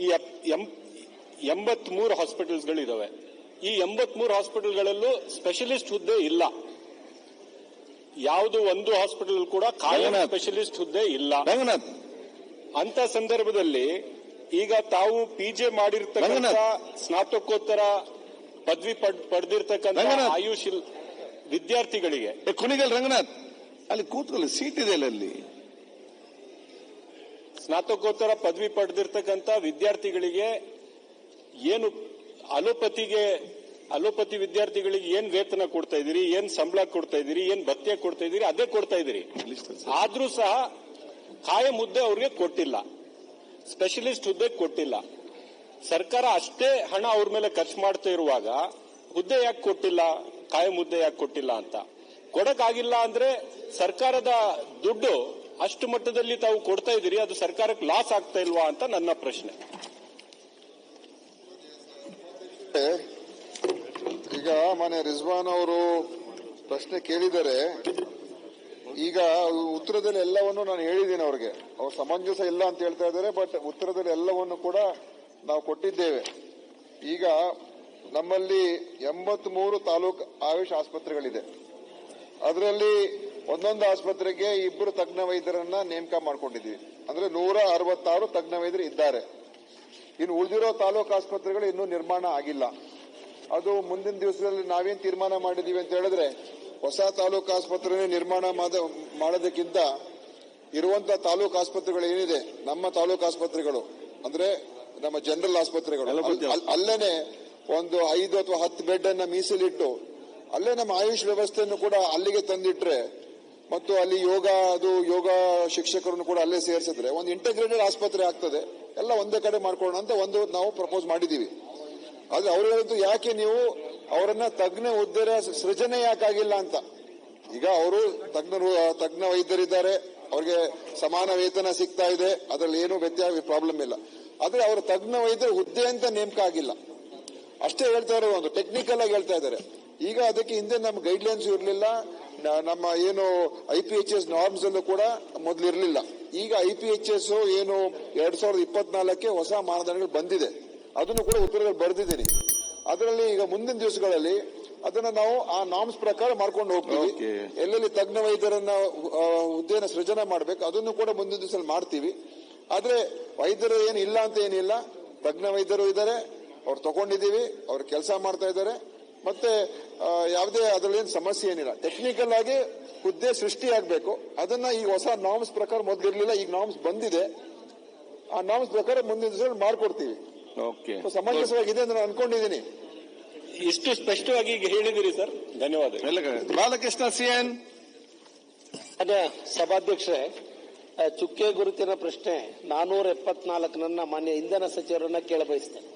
ಈ ಎಂಬತ್ಮೂರು ಹಾಸ್ಪಿಟಲ್ಸ್ಗಳು ಇದಾವೆ ಈ ಎಂಬತ್ಮೂರು ಹಾಸ್ಪಿಟಲ್ಗಳಲ್ಲೂ ಸ್ಪೆಷಲಿಸ್ಟ್ ಹುದ್ದೆ ಇಲ್ಲ. ಯಾವುದು ಒಂದು ಹಾಸ್ಪಿಟಲ್ ಕೂಡ ಕಾಯಂ ಸ್ಪೆಷಲಿಸ್ಟ್ ಹುದ್ದೆ ಇಲ್ಲ. ರಂಗನಾಥ್. ಅಂತ ಸಂದರ್ಭದಲ್ಲಿ ಈಗ ತಾವು ಪಿಜೆ ಮಾಡಿರ್ತಕ್ಕಂಥ. ಸ್ನಾತಕೋತ್ತರ ಪದವಿ ಪಡೆದಿರ್ತಕ್ಕಂಥ. ಆಯುಷ್ ವಿದ್ಯಾರ್ಥಿಗಳಿಗೆ ಕುಣಿಗಲ್ ರಂಗನಾಥ್. ಅಲ್ಲಿ ಕೂತ್ಕೊಳ್ಳಿ ಸೀಟ್ ಇದೆ ಅಲ್ಲಿ. ಸ್ನಾತಕೋತ್ತರ ಪದವಿ ಪಡೆದಿರ್ತಕ್ಕಂಥ ವಿದ್ಯಾರ್ಥಿಗಳಿಗೆ ಏನು ಅಲೋಪತಿಗೆ ಅಲೋಪತಿ ವಿದ್ಯಾರ್ಥಿಗಳಿಗೆ ಏನ್ ವೇತನ ಕೊಡ್ತಾ ಇದೀರಿ ಏನ್ ಸಂಬಳ ಕೊಡ್ತಾ ಇದೀರಿ ಏನ್ ಭತ್ಯೆ ಕೊಡ್ತಾ ಇದೀರಿ ಅದೇ ಕೊಡ್ತಾ ಇದೀರಿ ಆದ್ರೂ ಸಹ ಕಾಯಂ ಹುದ್ದೆ ಅವ್ರಿಗೆ ಕೊಟ್ಟಿಲ್ಲ. ಸ್ಪೆಷಲಿಸ್ಟ್ ಹುದ್ದೆ ಕೊಟ್ಟಿಲ್ಲ. ಸರ್ಕಾರ ಅಷ್ಟೇ ಹಣ ಅವ್ರ ಮೇಲೆ ಖರ್ಚು ಮಾಡ್ತಾ ಇರುವಾಗ ಹುದ್ದೆ ಯಾಕೆ ಕೊಟ್ಟಿಲ್ಲ, ಕಾಯಂ ಹುದ್ದೆ ಯಾಕೆ ಕೊಟ್ಟಿಲ್ಲ ಅಂತ. ಕೊಡಕ್ಕಾಗಿಲ್ಲ ಅಂದ್ರೆ ಸರ್ಕಾರದ ದುಡ್ಡು ಅಷ್ಟು ಮಟ್ಟದಲ್ಲಿ ತಾವು ಕೊಡ್ತಾ ಇದ್ದೀರಿ, ಅದು ಸರ್ಕಾರಕ್ಕೆ ಲಾಸ್ ಆಗ್ತಾ ಇಲ್ವಾ ಅಂತ ನನ್ನ ಪ್ರಶ್ನೆ. ಈಗ ಮಾನ್ಯ ರಿಜ್ವಾನ್ ಅವರು ಪ್ರಶ್ನೆ ಕೇಳಿದರೆ, ಈಗ ಉತ್ತರದಲ್ಲಿ ಎಲ್ಲವನ್ನು ನಾನು ಹೇಳಿದ್ದೀನಿ ಅವ್ರಿಗೆ. ಅವ್ರ ಸಮಂಜಸ ಇಲ್ಲ ಅಂತ ಹೇಳ್ತಾ ಇದ್ದಾರೆ ಬಟ್ ಉತ್ತರದಲ್ಲಿ ಎಲ್ಲವನ್ನು ಕೂಡ ನಾವು ಕೊಟ್ಟಿದ್ದೇವೆ. ಈಗ ನಮ್ಮಲ್ಲಿ ಎಂಬತ್ಮೂರು ತಾಲೂಕು ಆಯುಷ್ ಆಸ್ಪತ್ರೆಗಳಿದೆ. ಅದರಲ್ಲಿ ಒಂದೊಂದು ಆಸ್ಪತ್ರೆಗೆ ಇಬ್ಬರು ತಜ್ಞ ವೈದ್ಯರನ್ನ ನೇಮಕ ಮಾಡ್ಕೊಂಡಿದ್ದೀವಿ ಅಂದ್ರೆ ನೂರ ಅರವತ್ತಾರು ತಜ್ಞ ವೈದ್ಯರು ಇದ್ದಾರೆ. ಇನ್ನು ಉಳಿದಿರೋ ತಾಲೂಕು ಆಸ್ಪತ್ರೆಗಳು ಇನ್ನೂ ನಿರ್ಮಾಣ ಆಗಿಲ್ಲ. ಅದು ಮುಂದಿನ ದಿವಸದಲ್ಲಿ ನಾವೇನ್ ತೀರ್ಮಾನ ಮಾಡಿದೀವಿ ಅಂತ ಹೇಳಿದ್ರೆ ಹೊಸ ತಾಲೂಕು ಆಸ್ಪತ್ರೆ ನಿರ್ಮಾಣ ಮಾಡ- ಮಾಡೋದಕ್ಕಿಂತ ಇರುವಂತಹ ತಾಲೂಕು ಆಸ್ಪತ್ರೆಗಳು ಏನಿದೆ ನಮ್ಮ ತಾಲೂಕು ಆಸ್ಪತ್ರೆಗಳು ಅಂದ್ರೆ ನಮ್ಮ ಜನರಲ್ ಆಸ್ಪತ್ರೆಗಳು. ಅಲ್ಲೇನೆ ಒಂದು ಐದು ಅಥವಾ ಹತ್ತು ಬೆಡ್ ಅನ್ನ ಮೀಸಲಿಟ್ಟು ಅಲ್ಲೇ ನಮ್ಮ ಆಯುಷ್ ವ್ಯವಸ್ಥೆಯನ್ನು ಕೂಡ ಅಲ್ಲಿಗೆ ತಂದಿಟ್ರೆ, ಮತ್ತು ಅಲ್ಲಿ ಯೋಗ, ಅದು ಯೋಗ ಶಿಕ್ಷಕರನ್ನು ಕೂಡ ಅಲ್ಲೇ ಸೇರಿಸಿದ್ರೆ, ಒಂದು ಇಂಟಗ್ರೇಟೆಡ್ ಆಸ್ಪತ್ರೆ ಆಗ್ತದೆ. ಎಲ್ಲ ಒಂದೇ ಕಡೆ ಮಾಡ್ಕೊಳ್ಳೋಣ ಅಂತ ಒಂದು ನಾವು ಪ್ರಪೋಸ್ ಮಾಡಿದೀವಿ ಆದ್ರೆ ಅವ್ರು ಹೇಳಿದ್ದು ಯಾಕೆ ನೀವು ಅವರನ್ನ ತಜ್ಞ ಹುದ್ದೆರ ಸೃಜನೆ ಯಾಕಾಗಿಲ್ಲ ಅಂತ. ಈಗ ಅವರು ತಜ್ಞರು ತಜ್ಞ ವೈದ್ಯರಿದ್ದಾರೆ, ಅವ್ರಿಗೆ ಸಮಾನ ವೇತನ ಸಿಗ್ತಾ ಇದೆ, ಅದ್ರಲ್ಲಿ ಏನು ವ್ಯತ್ಯಾಸ ಪ್ರಾಬ್ಲಮ್ ಇಲ್ಲ. ಆದ್ರೆ ಅವರು ತಜ್ಞ ವೈದ್ಯರ ಹುದ್ದೆ ಅಂತ ನೇಮಕ ಆಗಿಲ್ಲ. ಅಷ್ಟೇ ಹೇಳ್ತಾ ಇರೋದು ಒಂದು ಟೆಕ್ನಿಕಲ್ ಆಗಿ ಹೇಳ್ತಾ ಇದ್ದಾರೆ. ಈಗ ಅದಕ್ಕೆ ಹಿಂದೆ ನಮ್ಮ ಗೈಡ್ಲೈನ್ಸ್ ಇರಲಿಲ್ಲ. ನಮ್ಮ ಏನು I P H S norms ಅಲ್ಲೂ ಕೂಡ ಮೊದಲು ಇರಲಿಲ್ಲ. ಈಗ ಐ ಪಿ ಎಚ್ ಎಸ್ ಏನು ಎರಡ್ ಸಾವಿರದ ಇಪ್ಪತ್ನಾಲ್ಕಕ್ಕೆ ಹೊಸ ಮಾನದಂಡಗಳು ಬಂದಿದೆ. ಅದನ್ನು ಕೂಡ ಉತ್ತರದಲ್ಲಿ ಬರೆದಿದ್ದೀನಿ. ಅದರಲ್ಲಿ ಈಗ ಮುಂದಿನ ದಿವಸಗಳಲ್ಲಿ ಅದನ್ನ ನಾವು ಆ ನಾರ್ಮ್ಸ್ ಪ್ರಕಾರ ಮಾಡ್ಕೊಂಡು ಹೋಗ್ತೀವಿ. ಎಲ್ಲೆಲ್ಲಿ ತಜ್ಞ ವೈದ್ಯರನ್ನ ಹುದ್ದೆಯನ್ನು ಸೃಜನೆ ಮಾಡ್ಬೇಕು ಅದನ್ನು ಕೂಡ ಮುಂದಿನ ದಿವಸ ಮಾಡ್ತೀವಿ. ಆದ್ರೆ ವೈದ್ಯರು ಏನು ಇಲ್ಲ ಅಂತ ಏನಿಲ್ಲ. ತಜ್ಞ ವೈದ್ಯರು ಇದ್ದಾರೆ. ಅವ್ರು ತಗೊಂಡಿದ್ದೀವಿ. ಅವ್ರು ಕೆಲಸ ಮಾಡ್ತಾ ಇದ್ದಾರೆ. ಮತ್ತೆ ಯಾವುದೇ ಅದರಲ್ಲೇನು ಸಮಸ್ಯೆ ಏನಿಲ್ಲ. ಟೆಕ್ನಿಕಲ್ ಆಗಿ ಹುದ್ದೆ ಸೃಷ್ಟಿ ಆಗ್ಬೇಕು ಅದನ್ನ ಈಗ ಹೊಸ ನಾಮ್ಸ್ ಪ್ರಕಾರ ಮೊದ್ಲಿರ್ಲಿಲ್ಲ ಈಗ ನಾಮ್ಸ್ ಬಂದಿದೆ. ಆ ನಾಮ್ಸ್ ಪ್ರಕಾರ ಮುಂದಿನ ದಿವಸ ಮಾಡ್ಕೊಡ್ತೀವಿ. ಸಮಂಜಸವಾಗಿದೆ ಅಂತ ನಾನು ಅನ್ಕೊಂಡಿದ್ದೀನಿ. ಇಷ್ಟು ಸ್ಪಷ್ಟವಾಗಿ ಈಗ ಹೇಳಿದಿರಿ ಸರ್. ಧನ್ಯವಾದ ಬಾಲಕೃಷ್ಣ ಸಿಎನ್. ಅದೇ ಸಭಾಧ್ಯಕ್ಷರೇ ಚುಕ್ಕೆ ಗುರುತಿನ ಪ್ರಶ್ನೆ ನಾನೂರ ಎಪ್ಪತ್ನಾಲ್ಕನನ್ನ ಮಾನ್ಯ ಇಂಧನ ಸಚಿವರನ್ನ ಕೇಳಬಯಸ್ತೇನೆ.